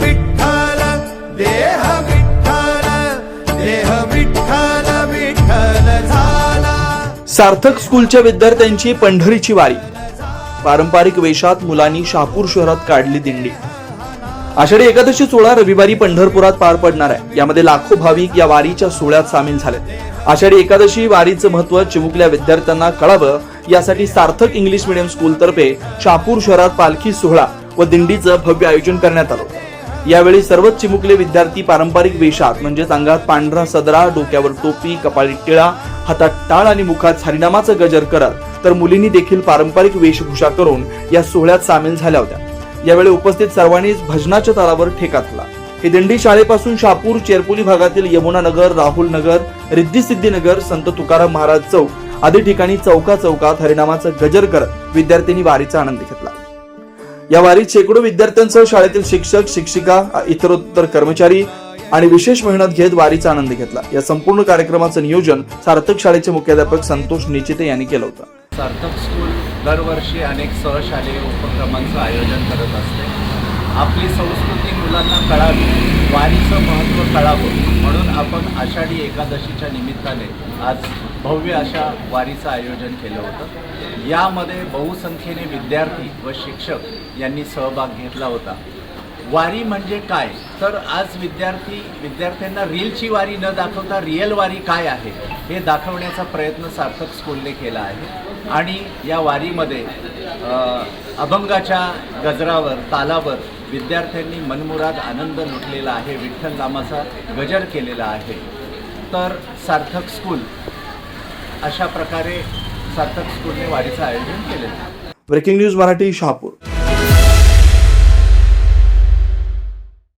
विठ्ठल देह विठ्ठल देह विठ्ठल विठ्ठल झाला. सार्थक स्कूलच्या विद्यार्थ्यांची पंढरीची वारी. पारंपरिक वेशात मुलांनी शहापूर शहरात काढली दिंडी. आषाढी एकादशी सोहळा रविवारी पंढरपुरात पार पडणार आहे. यामध्ये लाखो भाविक या वारीच्या सोहळ्यात सामील झाले आषाढी एकादशी वारीचं महत्त्व चिमुकल्या विद्यार्थ्यांना कळावं यासाठी सार्थक इंग्लिश मिडियम स्कूल तर्फे शहापूर शहरात पालखी सोहळा व दिंडीचं भव्य आयोजन करण्यात आलं होतं. यावेळी सर्वच चिमुकले विद्यार्थी पारंपरिक वेशात म्हणजेच अंगात पांढरा सदरा डोक्यावर टोपी कपाळी टिळा हातात टाळ आणि मुखात हरिनामाचं गजर करत तर मुलींनी देखील पारंपरिक वेशभूषा करून या सोहळ्यात सामील झाल्या होत्या. यावेळी उपस्थित सर्वांनीच भजनाच्या तालावर ठेकातला धरला ही दिंडी शाळेपासून शापूर चेरपुली भागातील यमुना नगर राहुल नगर रिद्धी सिद्धी नगर संत तुकाराम महाराज चौक आदी ठिकाणी चौका चौकात हरिनामाचं गजर करत विद्यार्थ्यांनी वारीचा आनंद घेतला. या वारीत शेकडो विद्यार्थ्यांसह शाळेतील शिक्षक शिक्षिका इतरोत्तर कर्मचारी आणि विशेष मेहनत घेत वारीचा आनंद घेतला. या संपूर्ण कार्यक्रमाचं नियोजन सार्थक शाळेचे मुख्याध्यापक संतोष निचिते यांनी केलं होतं. सार्थक स्कूल दरवर्षी अनेक सहशालेय उपक्रमांचं आयोजन करत असते. आपली संस्कृती मुलांना कळावी वारीचं महत्त्व कळावं. म्हणून आपण आषाढी एकादशीच्या निमित्ताने आज भव्य अशा वारीचं आयोजन केलं होतं. यामध्ये बहुसंख्येने विद्यार्थी व शिक्षक यांनी सहभाग घेतला होता. वारी म्हणजे काय? तर आज विद्यार्थी विद्यार्थ्यांना रीलची वारी न दाखवता रिअल वारी काय आहे हे दाखवण्याचा प्रयत्न सार्थक स्कूलने केला आहे. आणि या वारीमध्ये अभंगाच्या गजरावर तालावर विद्यार्थ्यांनी मनमुराद आनंद लुटलेला आहे विठ्ठल नामाचा गजर केलेला आहे. तर सार्थक स्कूल अशा प्रकारे सार्थक स्कूलने वारीचं आयोजन केलेलं ब्रेकिंग न्यूज मराठी शहापूर.